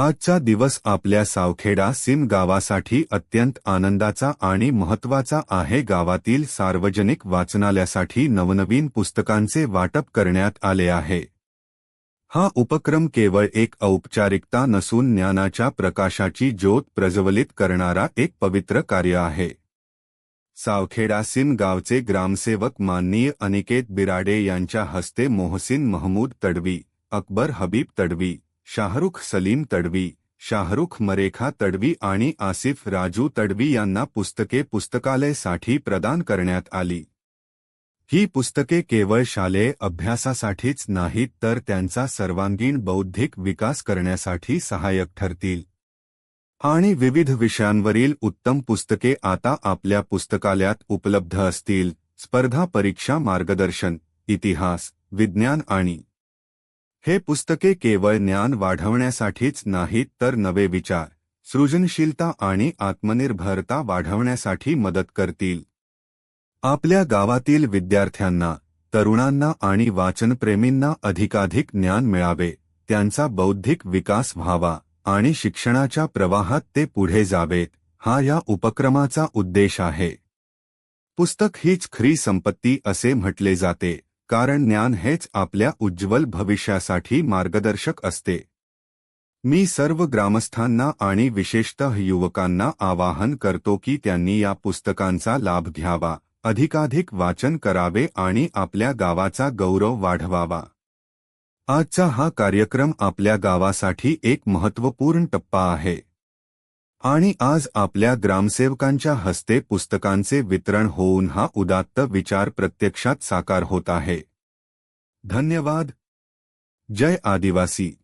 आजचा दिवस आपल्या सावखेडा सिम गावासाठी अत्यंत आनंदाचा आणि महत्त्वाचा आहे. गावातील सार्वजनिक वाचनालयासाठी नवनवीन पुस्तकांचे वाटप करण्यात आले आहे. हा उपक्रम केवळ एक औपचारिकता नसून ज्ञानाच्या प्रकाशाची ज्योत प्रज्वलित करणारा एक पवित्र कार्य आहे. सावखेडा सिम गावचे ग्रामसेवक माननीय अनिकेत बिराडे यांच्या हस्ते मोहसिन महमूद तडवी अकबर हबीब तडवी शाहरुख सलीम तडवी शाहरुख मरेखा तडवी आणि आसिफ राजू तडवी यांना पुस्तके पुस्तकालयसाठी प्रदान करण्यात आली. ही पुस्तके केवळ शालेय अभ्यासासाठीच नाहीत तर त्यांचा सर्वांगीण बौद्धिक विकास करण्यासाठी सहाय्यक ठरतील. आणि विविध विषयांवरील उत्तम पुस्तके आता आपल्या पुस्तकालयात उपलब्ध असतील. स्पर्धा परीक्षा मार्गदर्शन इतिहास विज्ञान आणि हे पुस्तके केवळ ज्ञान वाढवण्यासाठीच नाहीत तर नवे विचार सृजनशीलता आणि आत्मनिर्भरता वाढवण्यासाठी मदत करतील. आपल्या गावातील विद्यार्थ्यांना तरुणांना आणि वाचनप्रेमींना अधिकाधिक ज्ञान मिळावे त्यांचा बौद्धिक विकास व्हावा आणि शिक्षणाच्या प्रवाहात ते पुढे जावेत हा या उपक्रमाचा उद्देश आहे. पुस्तक हीच खरी संपत्ती असे म्हटले जाते. कारण ज्ञान हेच आपल्या उज्ज्वल भविष्यासाठी मार्गदर्शक असते. मी सर्व ग्रामस्थांना आणि विशेषतः युवकांना आवाहन करतो की त्यांनी या पुस्तकांचा लाभ घ्यावा अधिकाधिक वाचन करावे आणि आपल्या गावाचा गौरव वाढवावा. आजचा हा कार्यक्रम आपल्या गावासाठी एक महत्त्वपूर्ण टप्पा आहे. आणि आज आपल्या ग्रामसेवकांच्या हस्ते पुस्तकांचे वितरण होऊन हा उदात्त विचार प्रत्यक्षात साकार होत आहे. धन्यवाद. जय आदिवासी.